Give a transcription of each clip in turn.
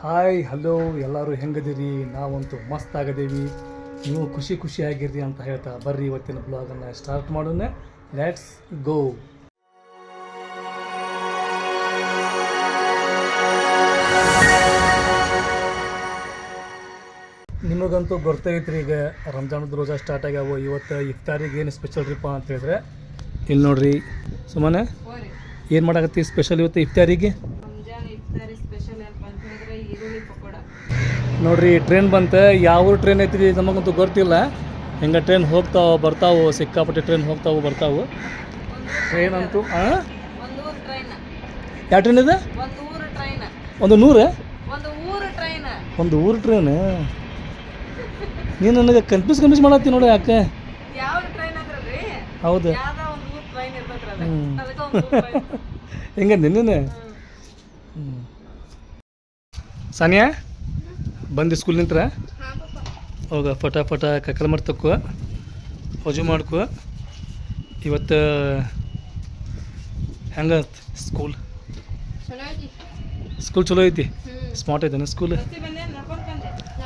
Hi hello ಎಲ್ಲರೂ ಹೆಂಗದಿರಿ? ನಾವಂತೂ ಮಸ್ತ್ ಆಗದೇವಿ. ನೀವು ಖುಷಿ ಖುಷಿಯಾಗಿರ್ರಿ ಅಂತ ಹೇಳ್ತಾ ಬರ್ರಿ ಇವತ್ತಿನ ಬ್ಲಾಗನ್ನು ಸ್ಟಾರ್ಟ್ ಮಾಡೋಣ. ಲೆಟ್ಸ್ ಗೋ ನಿಮಗಂತೂ ಗೊತ್ತೈತ್ರಿ ಈಗ ರಂಜಾನದ ರೋಜಾ ಸ್ಟಾರ್ಟ್ ಆಗ್ಯಾವ. ಇವತ್ತು ಇಫ್ತಾರಿಗೆ ಏನು ಸ್ಪೆಷಲ್ ರೀಪ ಅಂತ ಹೇಳಿದ್ರೆ ಇಲ್ಲಿ ನೋಡ್ರಿ ಸುಮ್ಮನೆ ಏನು ಮಾಡಾಕತ್ತಿ ಸ್ಪೆಷಲ್ ಇವತ್ತು ಇಫ್ತಾರಿಗೆ ರಂಜಾನ್ ಇಫ್ತಾರಿ ಸ್ಪೆಷಲ್ ಏನಪ್ಪ ಅಂತ ಹೇಳಿದ್ರೆ ಈರುಳ್ಳಿ ಪಕೋಡ ನೋಡ್ರಿ ಟ್ರೈನ್ ಬಂತ, ಯಾವ ಟ್ರೈನ್ ಐತ್ರಿ ನಮಗಂತೂ ಗೊತ್ತಿಲ್ಲ. ಹಿಂಗೆ ಟ್ರೈನ್ ಹೋಗ್ತಾವೆ, ಬರ್ತಾವು, ಸಿಕ್ಕಾಪಟ್ಟೆ ಟ್ರೈನ್ ಹೋಗ್ತಾವು, ಬರ್ತಾವು. ಟ್ರೈನ್ ಅಂತೂ ಯಾವ ಟ್ರೈನ್ ಇದೆ? ಒಂದು ನೂರು? ಒಂದು ಊರು ಟ್ರೈನ್ ನೀನು ನನಗೆ ಕನ್ಫ್ಯೂಸ್ ಕನ್ಫ್ಯೂಸ್ ಮಾಡತ್ತಿ ನೋಡಿ ಯಾಕೆ? ಹೌದು. ಹಿಂಗೆ ನಿನ್ನೆ ಹ್ಞೂ ಸಾನಿಯಾ? ಬಂದು ಸ್ಕೂಲ್ ನಿಂತ್ರ? ಹೋಗ ಫಟ ಪಟ ಕಕ್ಕಲ್ ಮಾಡಿ ತಕ್ಕೋ. ವಜು ಮಾಡ್ಕೋ. ಇವತ್ತು ಹೆಂಗ ಸ್ಕೂಲ್ ಸ್ಕೂಲ್ ಚಲೋ ಐತಿ. ಸ್ಮಾರ್ಟ್ ಐತೆ? ಸ್ಕೂಲ್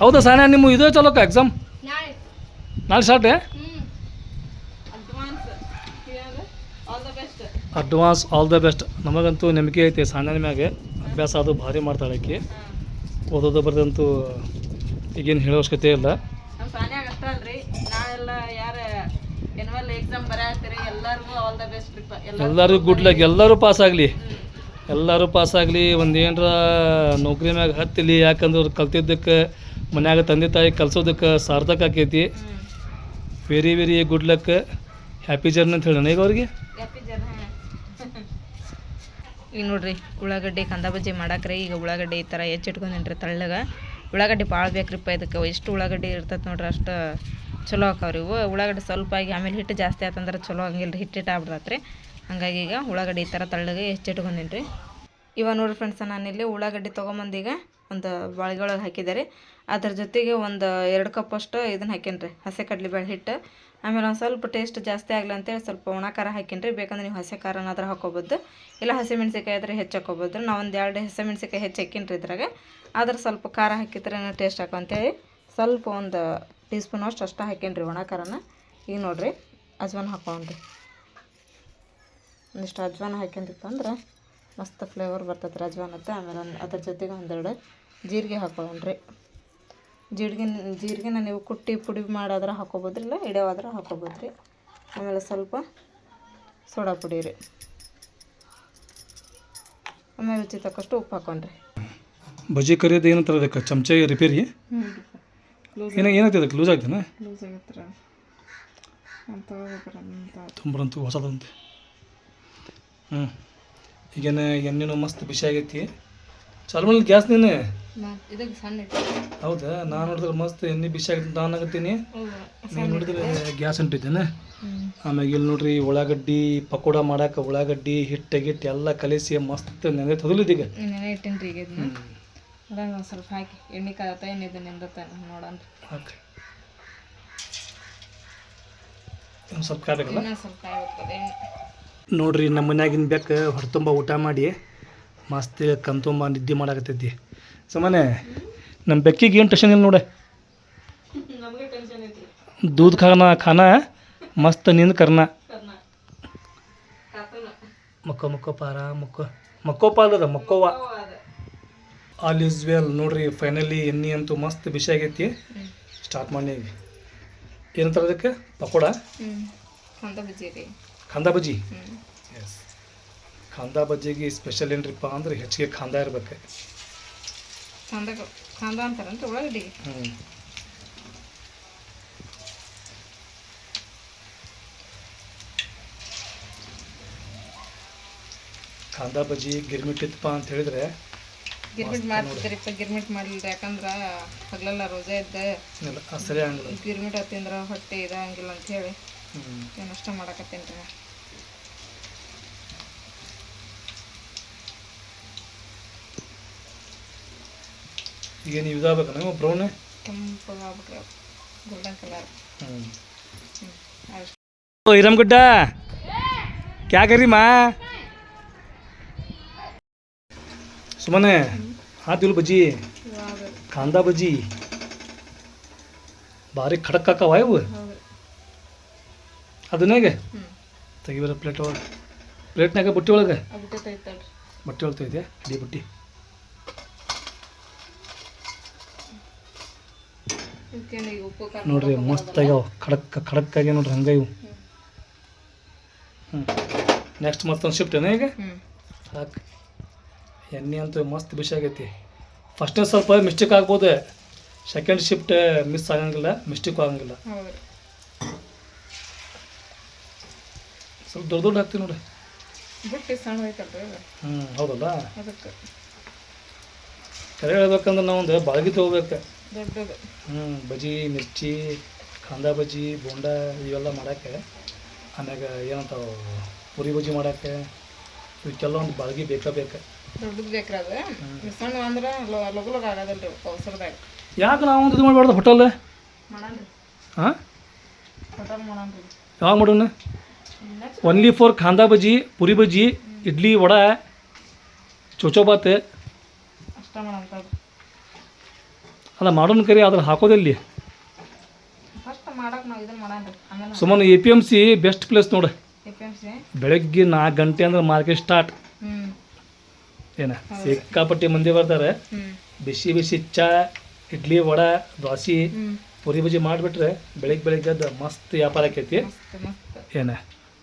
ಹೌದಾ ಸಾನ ನಿಮ್ಮ ಇದು ಚಲೋಕ ಎಕ್ಸಾಮ್ ನಾಳೆ. ನಾಳೆ start advance all the best advance all the best ನಮಗಂತೂ ನಂಬಿಕೆ ಐತಿ ಸಾನ್ಯಾನ ಮ್ಯಾಗೆ. ಅಭ್ಯಾಸ ಅದು ಭಾರಿ ಮಾಡ್ತಾಳೆ ಆಕಿ. ಓದೋದು ಬರ್ದಂತೂ ಈಗೇನು ಹೇಳೋ ಅವಶ್ಯಕತೆ ಇಲ್ಲ. ನಮ್ಮ ಸಾನ್ಯಾಗ ಅಷ್ಟ ಅಲ್ರಿ. ನಾಳೆಲ್ಲ ಯಾರ ಎನ್ವಲ್ ಎಕ್ಸಾಮ್ ಬರೆಯತ್ತೀರಿ ಎಲ್ಲರಿಗೂ ಆಲ್ ದ ಬೆಸ್ಟ್ ಟ್ರಿಪ್ ಎಲ್ಲರಿಗೂ ಗುಡ್ ಲಕ್ ಎಲ್ಲರೂ ಪಾಸ್ ಆಗಲಿ. ಎಲ್ಲರೂ ಪಾಸ್ ಆಗಲಿ. ಒಂದು ಏನರ ನೌಕರಿ ಮ್ಯಾಗ ಹತ್ತಿಲಿ ಯಾಕಂದ್ರೆ ಅವ್ರು ಕಲ್ತಿದ್ದಕ್ಕೆ ಮನ್ಯಾಗ ತಂದೆ ತಾಯಿ ಕಲ್ಸೋದಕ್ಕೆ ಸಾರ್ಥಕ ಆಕೈತಿ. Very very good luck happy journey ಅಂತ ಹೇಳೋಣ ಈಗ ಅವ್ರಿಗೆ. ಈಗ ನೋಡ್ರಿ, ಉಳ್ಳಾಗಡ್ಡಿ ಕಂದ ಬಜ್ಜಿ ಮಾಡಾಕ್ರಿ. ಈಗ ಉಳ್ಳಾಗಡ್ಡಿ ಈ ಥರ ಹೆಚ್ಚಿಟ್ಕೊಂಡಿನ್ರಿ ತಳ್ಳಗ. ಉಳ್ಳಾಗಡ್ಡಿ ಭಾಳ ಬೇಕ್ರಿಪ್ಪ ಇದಕ್ಕೆ. ಎಷ್ಟು ಉಳ್ಳಾಗಡ್ಡಿ ಇರ್ತೈತೆ ನೋಡ್ರಿ ಅಷ್ಟು ಚಲೋ ಆಕಾವ್ರಿ ಇವು. ಉಳ್ಳಾಗಡ್ಡಿ ಸ್ವಲ್ಪ ಆಗಿ ಆಮೇಲೆ ಹಿಟ್ಟು ಜಾಸ್ತಿ ಆತಂದ್ರೆ ಚಲೋ ಆಗಂಗಿಲ್ಲ ರೀ ಹಿಟ್ಟು ಹಿಟ್ಟು ಆಗ್ಬಿಡತ್ರಿ. ಹಂಗಾಗಿ ಈಗ ಉಳ್ಳಾಗಡ್ಡಿ ಈ ಥರ ತಳ್ಳಗೆ ಹೆಚ್ಚಿಟ್ಕೊಂಡಿನ್ರಿ. ಇವಾಗ ನೋಡ್ರಿ ಫ್ರೆಂಡ್ಸ್ ನಾನಿಲ್ಲಿ ಉಳ್ಳಾಗಡ್ಡಿ ತೊಗೊಂಬಂದೀಗ ಒಂದು ಬಾಳಿಗೆ ಒಳಗೆ ಹಾಕಿದ್ದಾರೆ ಅದ್ರ ಜೊತೆಗೆ ಒಂದು ಎರಡು ಕಪ್ ಅಷ್ಟು ಇದನ್ನ ಹಾಕೇನ್ರಿ. ಹಸೆ ಕಡ್ಲೆಬೇಳೆ ಹಿಟ್ಟು. ಆಮೇಲೆ ಒಂದು ಸ್ವಲ್ಪ ಟೇಸ್ಟ್ ಜಾಸ್ತಿ ಆಗಲಿ ಅಂತೇಳಿ ಸ್ವಲ್ಪ ಒಣ ಖಾರ ಹಾಕಿನ್ರಿ ಬೇಕಂದ್ರೆ ನೀವು ಹಸಿ ಖಾರನಾದ್ರೂ ಹಾಕೋಬೋದು. ಇಲ್ಲ ಹಸಿ ಮೆಣಸಿಕಾಯಿ ಆದ್ರೆ ಹೆಚ್ಚು ಹಾಕೋಬೋದು. ನಾವು ಒಂದು ಎರಡು ಹಸಿ ಮೆಣಸಿಕಾಯಿ ಹೆಚ್ಚು ಹಾಕಿನ್ರಿ ಇದ್ರಾಗ. ಆದ್ರೆ ಸ್ವಲ್ಪ ಖಾರ ಹಾಕಿದ್ರೆ ಟೇಸ್ಟ್ ಹಾಕೋ ಅಂತೇಳಿ ಸ್ವಲ್ಪ ಒಂದು ಟೀ ಸ್ಪೂನ್ ಅಷ್ಟು ಅಷ್ಟು ಹಾಕೀನಿ ರೀ ಒಣ ಖಾರನ. ಈಗ ನೋಡಿರಿ, ಅಜ್ವಾನ ಹಾಕೊಂಡ್ರಿ ಒಂದಿಷ್ಟು ಅಜ್ವಾನ ಹಾಕ್ಯಂದಿತ್ತು ಅಂದ್ರೆ ಮಸ್ತ್ ಫ್ಲೇವರ್ ಬರ್ತೈತೆ ರೀ ಅಜ್ವಾನತ್ತೆ ಆಮೇಲೆ ಅದ್ರ ಜೊತೆಗೆ ಒಂದೆರಡು ಜೀರಿಗೆ ಹಾಕೊಳ್ಳೋಣ್ರಿ ಜೀರಿಗೆ ಜೀರಿಗೆನ ನೀವು ಕುಟ್ಟಿ ಪುಡಿ ಮಾಡೋದ್ರೆ ಹಾಕೋಬೋದು ಇಲ್ಲ ಇಡೋವಾದ್ರೆ ಹಾಕೋಬೋದು ರೀ ಆಮೇಲೆ ಸ್ವಲ್ಪ ಸೋಡಾ ಪುಡಿ ರೀ. ಆಮೇಲೆ ರುಚಿ ತಕ್ಕಷ್ಟು ಉಪ್ಪು ಹಾಕೊಂಡ್ರಿ. ಬಜ್ಜಿ ಕರಿಯೋದು ಏನಂತಾರೆ ಅದಕ್ಕೆ? ಚಮಚ ರಿಪೇರಿ? ಏನ ಏನಾಗ್ತದೆ ಅದಕ್ಕೆ? ಲೂಸ್ ಆಗ್ತಾನೆ ಲೂಸ್ ಆಗತ್ತೆ ಅಂತ ತುಂಬರಂತೂ ಹೊಸದಂತೆ. ಹ್ಞೂ ಈಗೇನು ಎಣ್ಣೆನೂ ಮಸ್ತ್ ಬಿಸಿ ಆಗೈತಿ. ಚಾಲು ಮಾಡಿ ಗ್ಯಾಸ್ ನೀನು? ಇದಕ್ಕೆ ಸಣ್ಣ ಹೌದಾ? ನಾನು ನೋಡಿದ್ರೆ ಮಸ್ತ್ ಎಣ್ಣೆ ಬಿಸಿ ಆಗಿ ನಾನು ಆಗತ್ತೀನಿ. ನೀವು ನೋಡಿದ್ರೆ ಗ್ಯಾಸ್ ಅಂಟಿದ್ದೇನೆ ಆಮ್ಯಾಗ ಇಲ್ಲಿ ನೋಡ್ರಿ ಉಳ್ಳಾಗಡ್ಡಿ ಪಕೋಡ ಮಾಡಾಕ ಉಳ್ಳಾಗಡ್ಡಿ ಹಿಟ್ಟು ಗಿಟ್ಟು ಎಲ್ಲ ಕಲಿಸಿ ಮಸ್ತ್ ನೆನೆ ತಗಲಿದ್ದೀಗ ನೆನೆ ಇಟ್ಟೇನ್ರಿ ಈಗ ಅದನ್ನ ಸ್ವಲ್ಪ ಹಾಕಿ. ಎಣ್ಣೆ ಕಾದತ ಏನಿದೆ ಇದು ನಿಂದತ್ತ ನೋಡೋಣ. ಓಕೆ ಒಂದು ಸ್ವಲ್ಪ ಎಣ್ಣೆ. ನೋಡ್ರಿ ನಮ್ಮ ಮನ್ಯಾಗಿನ ಬೆಕ್ಕ ಹೊರತುಂಬ ಊಟ ಮಾಡಿ. ಮಸ್ತ್ ಕಣ್ತುಂಬ ನಿದ್ದೆ ಮಾಡಾಕತ್ತೈತಿ ಸುಮ್ಮನೆ ನಮ್ಮ ಬೆಕ್ಕಿಗೆ ಏನು ಟೆನ್ಷನ್ ಇಲ್ಲ ನೋಡೆ ನಮಗೆ ಟೆನ್ಷನ್ ಐತಿ दूध खाना खाना है मस्त नींद करना ಕರ್ನ ಕಾತನ ಮಕ್ಕೋ ಮಕ್ಕೋ ಪಾರ ಮಕ್ಕೋ ಮಕ್ಕೋ ಪಾಲದ ಮಕ್ಕೋವ ಅದ ಆಲ್ ಈಸ್ ವೆಲ್ ನೋಡ್ರಿ ಫೈನಲಿ ಎಣ್ಣೆ ಅಂತೂ ಮಸ್ತ್ ಬಿಸಿ ಆಗೈತಿ ಸ್ಟಾರ್ಟ್ ಮಾಡಿ ಏನಂತಾರೆ ಅದಕ್ಕೆ ಪಕೋಡ ಹ್ಞೂ ಅಂತ ಬಜ್ಜಿ ರೀ ಖಾಂದ ಬಜ್ಜಿ ಹ್ಞೂ ಎಸ್ ಖಾಂದ ಬಜ್ಜಿಗೆ ಸ್ಪೆಷಲ್ ಏನ್ರಿಪ್ಪ ಅಂದ್ರೆ ಹೆಚ್ಚಿಗೆ ಖಾಂದ ಇರ್ಬೇಕು. ಖಾಂದ ಖಾಂದ ಅಂತಾರಂತ ಉಳ್ಳಾಗಡ್ಡಿಗೆ ಹ್ಞೂ ಖಾಂದ ಬಜ್ಜಿ ಗಿರ್ಮಿಟ್ ಇತ್ತಪ್ಪ ಅಂತ ಹೇಳಿದ್ರೆ ಗಿರ್ಮಿಟ್ ಮಾಡ್ತಿದ್ರಿಪ್ಪ ಗಿರ್ಮಿಟ್ ಮಾಡಲಿಲ್ಲ ಯಾಕಂದ್ರೆ ಹಗಲೆಲ್ಲ ರೋಜಾ ಇದ್ದೆ. ಇಲ್ಲ ಸರಿ ಹಂಗಿಲ್ಲ ಗಿರ್ಮಿಟ್ ತಿಂದ್ರೆ ಹೊಟ್ಟೆ ಇದಾಗಿಲ್ಲ ಅಂತ ಹೇಳಿ. ಹ್ಞೂ ಏನು ಅಷ್ಟ ಮಾಡಕತ್ತೀನಿ ರೀ ಈಗ ನೀವು ಇದಾಗಬೇಕು ನೀವು ಬ್ರೌನ್ ಕೆಂಪಗಾಗ್ಬಿಟ್ರೆ ಗೋಲ್ಡನ್ ಕಲರ್ ಹ್ಞೂ ಹ್ಞೂ ಅಷ್ಟು ओ इरम गुड्डा क्या करी माँ ಸುಮ್ಮನೆ ಹಾದಿಲ್ ಬಜ್ಜಿ ಕಾಂದಾ ಬಜ್ಜಿ ಭಾರಿ ಖಡಕ್ ಹಾಕವ ಇವು ಅದನ್ನಾಗೆ ತೆಗಿಬರ ಪ್ಲೇಟ್ ಒಳಗೆ ಪ್ಲೇಟ್ನಾಗ ಬುಟ್ಟಿ ಒಳಗೆ ಬಟ್ಟೆ ಒಳಗೆ ತೆಗಿದೆ ಇಡೀ ಬುಟ್ಟಿ ನೋಡ್ರಿ ಮಸ್ತ್ ಆಗ್ಯಾವ ಖಡಕ್ ಖಡಕ್ ಆಗ್ಯಾವ ನೋಡ್ರಿ ಹಂಗ ಇವು ಹ್ಞೂ ನೆಕ್ಸ್ಟ್ ಮತ್ತೊಂದು ಶಿಫ್ಟ್ ಏನ ಈಗ? ಸಾಕು. ಎಣ್ಣೆ ಅಂತೂ ಮಸ್ತ್ ಬಿಸಿ ಆಗೈತಿ. ಫಸ್ಟ್ನೇ ಸ್ವಲ್ಪ ಮಿಸ್ಟೇಕ್ ಆಗ್ಬೋದು. ಸೆಕೆಂಡ್ ಶಿಫ್ಟ್ ಮಿಸ್ ಆಗಂಗಿಲ್ಲ ಮಿಸ್ಟೇಕ್ ಆಗಂಗಿಲ್ಲ. ಸ್ವಲ್ಪ ದೊಡ್ಡ ದೊಡ್ಡ ಹಾಕ್ತೀವಿ ನೋಡ್ರಿ. ಹ್ಞೂ ಹೌದಲ್ಲ? ಅದಕ್ಕೆ. ಕರೆ ಹೇಳ್ಬೇಕಂದ್ರೆ ನಾವೊಂದು ಒಂದು ಬಾಳ್ಗಿ ತೊಗೋಬೇಕು. ದೊಡ್ಡದು. ಹ್ಞೂ ಬಜಿ ಮಿರ್ಚಿ ಕಂದ ಬಜ್ಜಿ ಬೋಂಡ ಇವೆಲ್ಲ ಮಾಡೋಕ್ಕೆ ಆಮ್ಯಾಗ ಏನಂತಾವ ಪುರಿ ಬಜ್ಜಿ ಮಾಡೋಕ್ಕೆ ಇವಕ್ಕೆಲ್ಲ ಒಂದು ಬಾಳ್ಗಿ ಬೇಕಾ ಬೇಕು. ದೊಡ್ಡದು ಬೇಕ್ರಿ ಅದು. ಸಣ್ಣ ಅಂದ್ರೆ ಲಗು ಲಗು ಆಗೋದಿಲ್ರಿ ಅವಸರದಾಗ. ಯಾಕೆ ನಾವು ಒಂದು ಇದು ಮಾಡಬಾರ್ದು ಹೋಟೆಲ್ ಮಾಡನ್ರಿ ಹಾಂ? ಹೋಟೆಲ್ ಮಾಡನ್ರಿ ಯಾವಾಗ ಮಾಡೋಣ? ಒನ್ಲಿ ಫಾರ್ ಕಾಂದಾ ಬಜ್ಜಿ ಪುರಿ ಬಜ್ಜಿ ಇಡ್ಲಿ ವಡ ಚೋಚೋಬಾತ್ ಅಷ್ಟ ಮಾಡಂತದ್ದು ಅಲ್ಲ ಮಾಡೋಣ ಕರಿ ಅದ್ರ ಹಾಕೋದಿಲ್ಲಿ ಆಮೇಲೆ ಸುಮ್ಮನೆ A P M C best place ನೋಡು. ಬೆಳಗ್ಗೆ ನಾಲ್ಕು ಗಂಟೆ ಅಂದ್ರೆ ಮಾರ್ಕೆಟ್ ಸ್ಟಾರ್ಟ್ ಏನ? ಸಿಕ್ಕಾಪಟ್ಟಿ ಮಂದಿ ಬರ್ತಾರೆ. ಬಿಸಿ ಬಿಸಿ ಚಾ ಇಡ್ಲಿ ವಡ ದೋಸೆ ಪುರಿ ಬಜಿ ಮಾಡಿಬಿಟ್ರೆ ಬೆಳಿಗ್ಗೆ ಬೆಳಿಗ್ಗೆ ಅದು ಮಸ್ತ್ ವ್ಯಾಪಾರ ಆಕೈತಿ. ಏನ?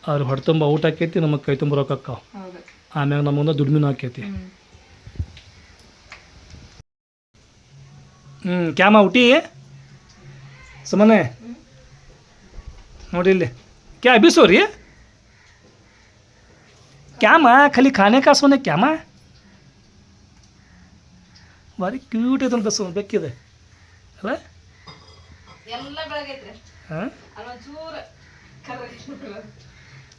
ಅವ್ರು ಹೊಟ್ಟೆ ತುಂಬ ಊಟ ಆಕೈತಿ ನಮಗೆ ಕೈ ತುಂಬ ರೊಕ್ಕ ಆಮ್ಯಾಗ ನಮ್ಮ ದುಡ್ಮಿನೂ ಆಕೈತಿ. ಹ್ಞೂ ಕ್ಯಾಮ ಹುಟ್ಟಿ. ಸುಮ್ಮನೆ ನೋಡಿ ಇಲ್ಲಿ. ಕ್ಯಾ ಬಿಸೋರಿ ಕ್ಯಾಮ ಖಾಲಿ ಖಾನೆ ಕಾ ಸೋನೆ ಕ್ಯಾಮ? ಭಾರಿ ಕ್ಯೂಟ್ ಐತಂತ ಸೋ ಬೆಕ್ಕಿದೆ. ಅಲ್ಲ?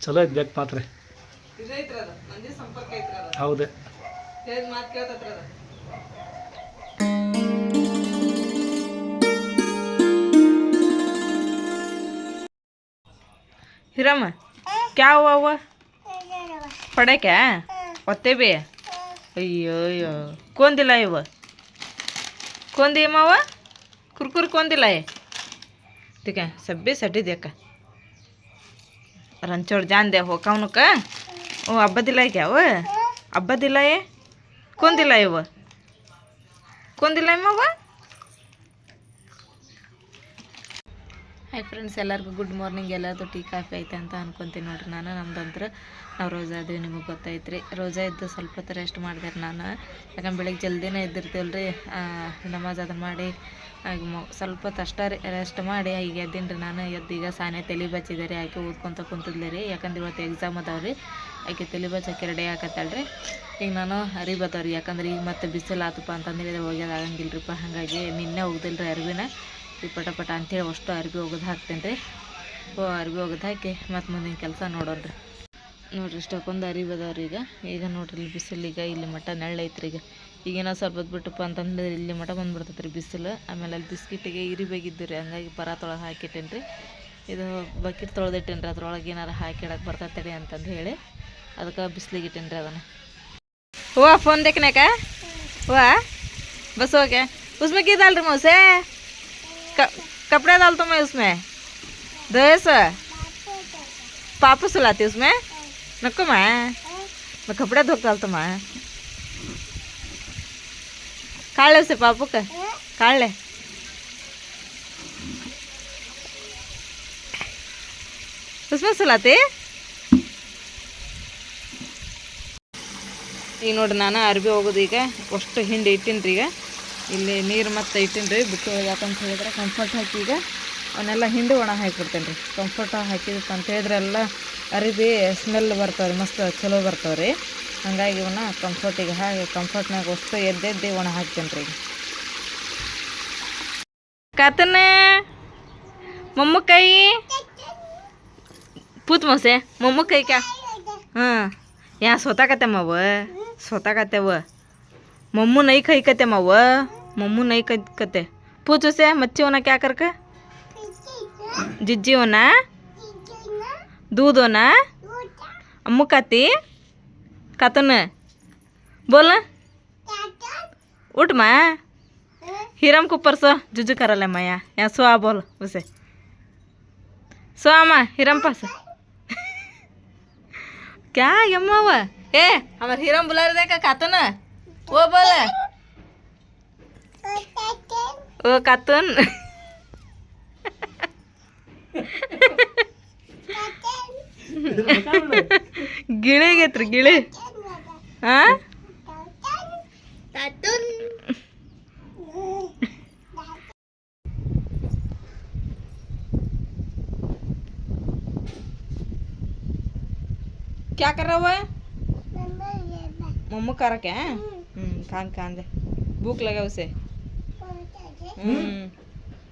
ಚಲೋ ಐತೆ ಬೆಕ್ಕು ಮಾತ್ರ. ಹೌದೇ. हिरम, क्या हुआ हुआ? पड़े क्या? पत्ते पे? अयो अयो कौन दिलाए हुआ? कौन दिए मावा कुरकुर कौन दिलाए? ठीक है सब भी सटी देख। रंचोड़ जान दे, हो कौन का? ओ, अब्बा दिलाए क्या वो अब्बा दिलाए? कौन दिलाए वो कौन दिलाए मावा ಹಾಯ್ ಫ್ರೆಂಡ್ಸ್ ಎಲ್ಲರಿಗೂ ಗುಡ್ ಮಾರ್ನಿಂಗ್ ಎಲ್ಲರದು ಟೀ, ಕಾಫಿ ಐತೆ ಅಂತ ಅನ್ಕೊಂತೀನಿ ನೋಡ್ರಿ ನಾನು. ನಮ್ದಂದ್ರೆ ನಾವು ರೋಜಾ ಅದೀವಿ ನಿಮಗೆ ಗೊತ್ತೈತ್ರಿ. ರೋಜಾ ಇದ್ದು ಸ್ವಲ್ಪ ಹೊತ್ತು ರೆಸ್ಟ್ ಮಾಡಿದೆ ನಾನು. ಯಾಕಂದ್ರೆ ಬೆಳಿಗ್ಗೆ ಜಲ್ದಿನೇ ಎದ್ದಿರ್ತೀವಲ್ಲ ರೀ ನಮಾಜ್ ಅದನ್ನು ಮಾಡಿ ಸ್ವಲ್ಪ ಹೊತ್ತು ಅಷ್ಟೇ ರೆಸ್ಟ್ ಮಾಡಿ ಈಗ ಎದ್ದೀನಿ ರೀ ನಾನು ಈಗ ಸಾನೆ ತಲೆ ಬಚ್ಚಿದೆ ರೀ ಆಕೆ ಓದ್ಕೊಂತ ಕುಂತಿದ್ಲೆ ರೀ. ಯಾಕಂದ್ರೆ ಇವತ್ತು ಎಕ್ಸಾಮ್ ಅದಾವೆ ರೀ ಆಕೆ ತಲೆ ಬಚ್ಚಕ್ಕೆ ರೆಡಿ ಆಕತ್ತಲ್ಲ ರೀ ಈಗ ನಾನು ಅರಿ ಬತ್ತವ್ರಿ ರೀ ಯಾಕಂದ್ರೆ ಈಗ ಮತ್ತೆ ಬಿಸಿಲು ಆತಪ್ಪ ಅಂತಂದೇಳಿ ಹೋಗ್ಯದ ಆಗಂಗಿಲ್ಲ ರೀಪ್ಪ ಹಾಗಾಗಿ ನಿನ್ನೆ ಹೋಗ್ದಿಲ್ಲ ರೀ ಅರಿವಿನ. ಈ ಪಟ ಪಟ ಅಂತೇಳಿ ಅಷ್ಟು ಅರ್ಬಿ ಒಗೆದು ಹಾಕ್ತೇನೆ ರೀ. ಓ ಅರ್ಬಿ ಒಗೆದು ಹಾಕಿ ಮತ್ತು ಮುಂದಿನ ಕೆಲಸ ನೋಡೋಣ ರೀ. ನೋಡಿರಿ ಇಷ್ಟಕ್ಕೊಂದು ಅದಾವ ರೀ ಈಗ. ಈಗ ನೋಡ್ರಿ ಇಲ್ಲಿ ಬಿಸಿಲು ಈಗ ಇಲ್ಲಿ ಮಟ್ಟ ನೆಳ್ಳೈತ್ರಿ ಈಗ. ಈಗೇನೋ ಸ್ವಲ್ಪ ಬಿಟ್ಟಪ್ಪ ಅಂತಂದ್ರೆ ಇಲ್ಲಿ ಮಠ ಬಂದ್ಬಿಡ್ತೈತೆ ರೀ ಬಿಸಿಲು. ಆಮೇಲೆ ಅಲ್ಲಿ ಬಿಸ್ಕಿಟ್ಟಿಗೆ ಇರಿ ಬೇಗಿದ್ದು ರೀ. ಹಂಗಾಗಿ ಪರಾತೊಳಗೆ ಹಾಕಿಟ್ಟೇನಿ ರೀ. ಇದು ಬಕೆಟ್ ತೊಳೆದಿಟ್ಟೇನಿ ರೀ. ಅದ್ರೊಳಗೆ ಏನಾರು ಹಾಕಿಡಕ್ಕೆ ಬರ್ತೈತೆ ರೀ ಅಂತಂದು ಹೇಳಿ. ಅದಕ್ಕೆ ಬಿಸಿಲಿಗೆ ಇಟ್ಟೇನಿ ರೀ ಅದನ್ನು. ಹೂವ ಫೋನ್ ದೇಕ್ನಾಕ ಹೂವ ಬಸ್ ಹೋಗ್ಯ? ಉಸ್ಮಕ್ಕಿದಲ್ರಿ ಮೋಸೆ? उसमें क्या डाल रही उसे क- कपड़े डालता मैं उसमें ड्रेस पापा सुलाती उसमें नको मैं मैं कपड़े धो के डालता मैं काढ़ ले उसे पापू का काढ़ ले उसमें सुलाती ಈಗ ನೋಡ್ರಿ ನಾನು ಅರ್ಬಿ ಹೋಗೋದು ಈಗ ಅಷ್ಟು ಹಿಂಡಿ ಇಟ್ಟಿನಿ ರೀ ಈಗ ಇಲ್ಲಿ ನೀರು ಮತ್ತು ಇಟ್ಟಿನಿ ರೀ ಬಿಟ್ಟು ಯಾಕಂತ ಹೇಳಿದ್ರೆ ಕಂಫರ್ಟ್ ಹಾಕಿ ಈಗ ಅವನ್ನೆಲ್ಲ ಹಿಂಡಿ ಒಣ ಹಾಕಿಬಿಡ್ತೇನೆ ರೀ ಕಂಫರ್ಟ್ ಹಾಕಿದಂತ ಅಂತ ಹೇಳಿದ್ರೆ ಎಲ್ಲ ಅರಿಬಿ ಸ್ಮೆಲ್ ಬರ್ತಾವ್ರಿ, ಮಸ್ತ್ ಚಲೋ ಬರ್ತಾವೆ ರೀ ಹಾಗಾಗಿ ಇವನ್ನ ಕಂಫರ್ಟಿಗೆ ಹಾಗೆ ಕಂಫರ್ಟ್ನಾಗ ವಸ್ತು ಎದ್ದೆದ್ದು ಒಣ ಹಾಕ್ತೇನೆ ರೀ ಈಗ ಮೊಮ್ಮ ಕೈ ಪೂತ್ ಮೋಸೆ ಕೈ ಕ್ಯಾ ಹಾಂ ಯಾ ಸೊತಾಕತ್ತೆ ಮಾವ? ಸೊತಾಕತ್ತೆವ मम्मू नहीं खाई का त्या माव मम्मू नाही खाई का ते पूछ उसे मच्छी होना क्या करके जिज्जी होना दूध होना अम्मू खाती खातो ना बोल ना उठ माया हिरम को ऊपर सो जुजू कर ले माया यहाँ सो आ बोल उसे सो आमा हिरम पास क्या यम्मा हुआ ए हमार हिरम बुला रहे देखा कातुन वो बोले ओ कातुन ಗಿಳಿಗೈತ್ರಿ ಗಿಳಿ ಹಾ क्या कर रहा हुआ है मम्मू कर क्या કાન ಬುಕ್ ભૂખ ಹ್ಮ್. હમ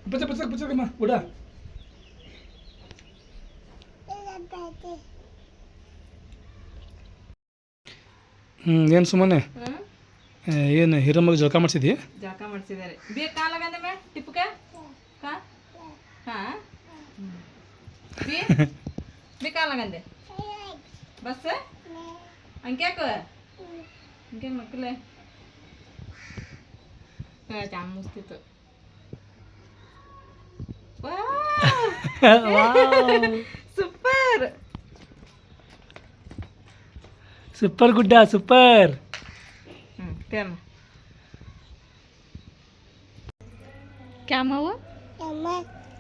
પચક પચક પચક માં ઉડા ಹ್ಮ್ ಏನು ಸುಮ್ಮನೆ ಏನು ಹಿರಮ್ಮಗೆ ಜಳಕ ಮಾಡಿಸಿದಿ ಜಳಕ ಬೇ ಬೇಗ ಕಾಲ ಬೇಡ ಟಿಪ್ಪಕ? ಕಾ? ಹಾ? ಬೇಗ ಕಾಲಗಂದೆ ಬಸ್? ಹಂಗ್ಯಾಕ ಹಂಗೇನು ಮಕ್ಕಳೇ? सुपर सुपर गुड्डा सुपर क्या हुआ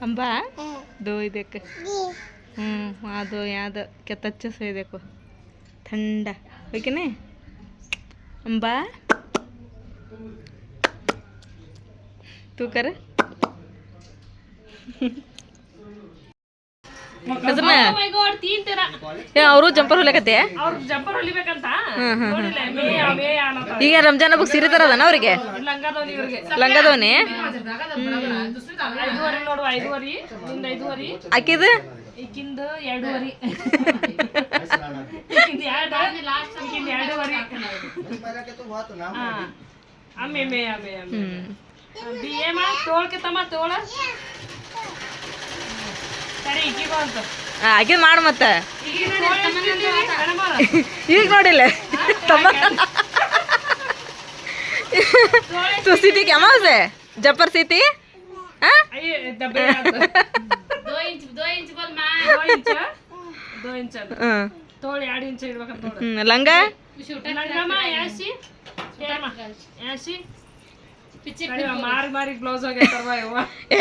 अम्बा दो देख हम्म वहाँ दो यहाँ दो क्या अच्छे से देखो ठंडा ठीक है ना अम्बा तू ಅವರು ಜಂಪರ್ ಹೊಲಿಕತ್ತೆ? ಈಗ ರಂಜಾನ್ ಹಬ್ಬಕ್ಕೆ ಸೀರೆ ತರದನ ಅವ್ರಿಗೆ? ಲಂಗದವನಿ ಅಕ್ಕಿದ ಎರಡೂವರಿ. ಈಕಿಂದ ಎರಡು ಈಕಿಂದ ಎರಡೂವರಿ ಹಾ ಅಮ್ಮೆ ಮೇ ಅಮ್ಮೆ ಅಮ್ಮೆ ಹ್ಮ್ ಬಿ ಎ ಮಾ ತೋಳ್ಕೆ ತಮ್ಮ ತೋಳ ಸರಿ ಈಕಿಗೂ ಅಂತ ಆಕಿದ್ ಮಾಡು ಮತ್ತೆ ಈಗ ತೋಳ ಎಷ್ಟಿದ್ದೀರಿ? ಕಣಬಾರ. ಈಗ ನೋಡಿಲ್ಲ ತಮ್ಮ तू सीती क्या माँ से जपर सीती हाँ ಅಯ್ಯ ಡಬ್ಬೆ ಆತು. ದೋ ಇಂಚ್ ದೋ ಇಂಚ್ ದೋ ಇಂಚ್ ಅದು. ಹ್ಮ್. ತೋಳು ಎರಡು ಇಂಚ್ ಇಡ್ಬೇಕಂತ ನೋಡು ಹ್ಮ್ ಲಂಗ ಲಂಗಮ್ಮ ಯಾಸಿ ಏಮ್ಮ? ಯಾಸಿ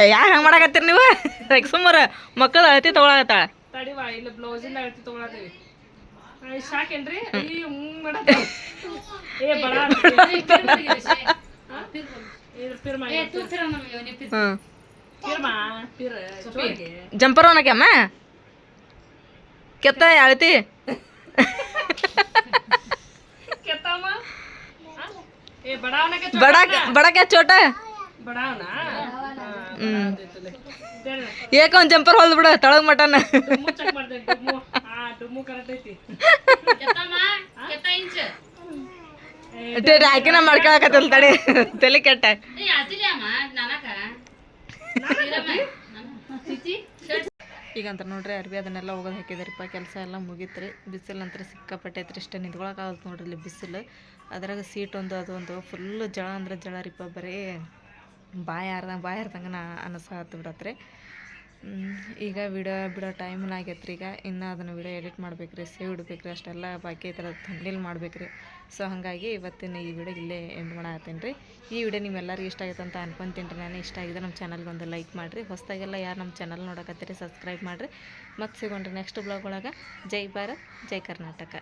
ಯಾಕೆ ಹಂಗೆ ಮಾಡಕತ್ತೀರಿ ನೀವು? ಸುಮ್ಮರ ಮಕ್ಕಳು ಅಳತಿ ತಗೊಳತ್ತಾಳ ತಡಿವ ಇಲ್ಲ ಬ್ಲೌಸ್ ಇಲ್ಲ ಹೇಳ್ತಿ ತಗೊಳತೀವಿ ಸಾಕೇನ್ರಿ ಈ ಮಾಡತ್ತೇವ್. ಏ ಬಡ. ಜಂಪರ್ ಅವನಕ್ಕೆಮ್ಮ ಕೆತ್ತ ಅಳತಿ ಕೆತ್ತಮ್ಮ? ಏ क्या छोटा है ये ಕ್ಯಾ ಚೋಟ होल ಹ್ಮ್. ಏಕ ಒಂದ್ ಜಂಪರ್ ಹೊಲ್ದು ಬಿಡ ತಳಗ್ ಮಟನ್. ಡುಮ್ಮು ಚೆಕ್ ಮಾಡ್ತೇನೆ ಡುಮ್ಮು ಹಾ ಡುಮ್ಮು ಕರೆಕ್ಟ್ ಐತಿ. ಆಕಿನ ಮಾಡ್ಕೊಳಕತ್ತಲ್ ತಡಿ. ತಲೆ ಕೆಟ್ಟ. ಈಗಂತ ನೋಡ್ರಿ ಅರ್ಬಿ ಅದನ್ನೆಲ್ಲ ಹೋಗೋದು ಹಾಕಿದಾರಿಪ್ಪ ಕೆಲಸ ಎಲ್ಲ ಮುಗೀತ್ರಿ. ಬಿಸಿಲು ನಂತರ ಸಿಕ್ಕಾಪಟ್ಟೈತ್ರಿ ಇಷ್ಟ ನಿಂತ್ಕೊಳಕ್ಕಾಗತ್ತೆ ನೋಡ್ರಿ ಇಲ್ಲಿ ಬಿಸಿಲು. ಅದ್ರಾಗ ಸೀಟ್ ಒಂದು ಅದು ಒಂದು ಫುಲ್ ಜಳ ಅಂದ್ರೆ ಜಳ ರೀಪ ಬರೀ. ಬಾಯಿ ಹಾರ್ದಂಗೆ ಬಾಯಿ ಹಾರ್ದಂಗೆ ಅನಸಾತ್ ಬಿಡತ್ರಿ. ಹ್ಮ್, ಈಗ ವಿಡಿಯೋ ಬಿಡೋ ಟೈಮ್ನ ರೀ ಈಗ. ಇನ್ನು ಅದನ್ನು ವಿಡಿಯೋ ಎಡಿಟ್ ಮಾಡ್ಬೇಕ್ರಿ ಸೇವ್ ಇಡ್ಬೇಕ್ರಿ ಅಷ್ಟೆಲ್ಲ ಬಾಕಿ ಥರ ಥಂಬ್ನೇಲ್ ಮಾಡ್ಬೇಕ್ರಿ. ಸೊ ಹಾಗಾಗಿ ಇವತ್ತಿನ ಈ ವಿಡಿಯೋ ಇಲ್ಲೇ ಎಂಡ್ ಮಾಡತ್ತೀನಿ ರೀ. ಈ ವಿಡಿಯೋ ನಿಮ್ಮೆಲ್ಲರಿಗೂ ಇಷ್ಟ ಆಗೈತೆ ಅಂತ ಅನ್ಕೊಂತೀನಿ ರೀ ನಾನು. ಇಷ್ಟ ಆಗಿದೆ ನಮ್ಮ ಚಾನಲ್ಗೆ ಒಂದು ಲೈಕ್ ಮಾಡಿರಿ. ಹೊಸದಾಗೆಲ್ಲ ಯಾರು ನಮ್ಮ ಚಾನಲ್ ನೋಡಕತ್ತೀರಿ ಸಬ್ಸ್ಕ್ರೈಬ್ ಮಾಡಿರಿ. ಮತ್ತು ಸಿಗೋಣ್ರಿ ನೆಕ್ಸ್ಟ್ ಬ್ಲಾಗ್ ಒಳಗೆ. ಜೈ ಭಾರತ್ ಜೈ ಕರ್ನಾಟಕ.